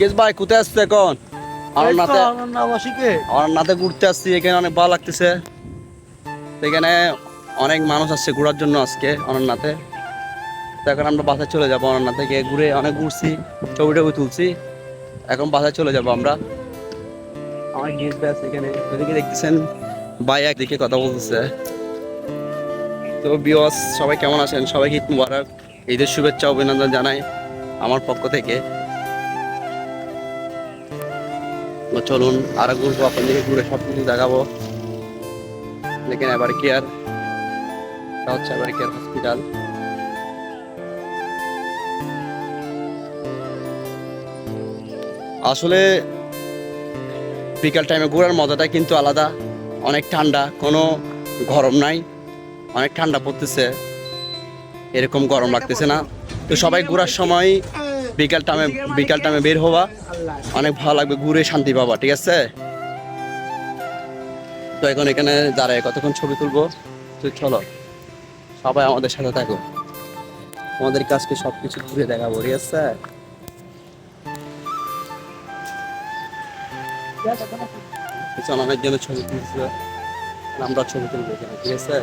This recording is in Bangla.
গেস ভাই কোথায় আসছো এখন? অরণ্যাতে অরণ্যাতে ঘুরতে আসছি এখানে অনেক ভালো লাগতেছে। এখানে অনেক মানুষ আসছে ঘোরার জন্য আজকে অরণ্যাতে তো এখন আমরা বাসায় চলে যাব অরণ্যা থেকে ঘুরে অনেক ঘুরছি ছবি টবি তুলছি। এখন বাসায় চলে যাব আমরা। আমার গেস্ট ব্যাস এখানে এদিকে দেখতেছেন ভাই একদিকে কথা বলতেছে। তো বিওয়াস সবাই কেমন আছেন? সবাইকে ঈদ মুবারক ঈদের শুভেচ্ছা অভিনন্দন জানাই আমার পক্ষ থেকে। চলুন, আর ঘুরবো আপনাদেরকে ঘুরে সব কিছু দেখাবো। দেখেন, এবার কেয়ার এটা হচ্ছে এবার কেয়ার হসপিটাল আসলে বিকাল টাইমে ঘোরার মজাটা কিন্তু আলাদা। অনেক ঠান্ডা, কোনো গরম নাই। অনেক ঠান্ডা পড়তেছে। এরকম গরম লাগতেছে না। তো সবাই ঘোরার সময় বিকাল টাইমে বিকাল টাইমে বের হওয়া অনেক ভালো লাগবে, ঘুরে শান্তি পাবা, ঠিক আছে? তো এখন এখানে দাঁড়ায়, কতক্ষণ ছবি তুলবো? তো চলো, সবাই আমাদের সাথে থাকো। আমাদের কাজকে সবকিছু ঘুরে দেখাবো, ঠিক আছে? পিছনে অনেক জনের ছবি তুলছে। আমরা ছবি তুলবো ঠিক আছে?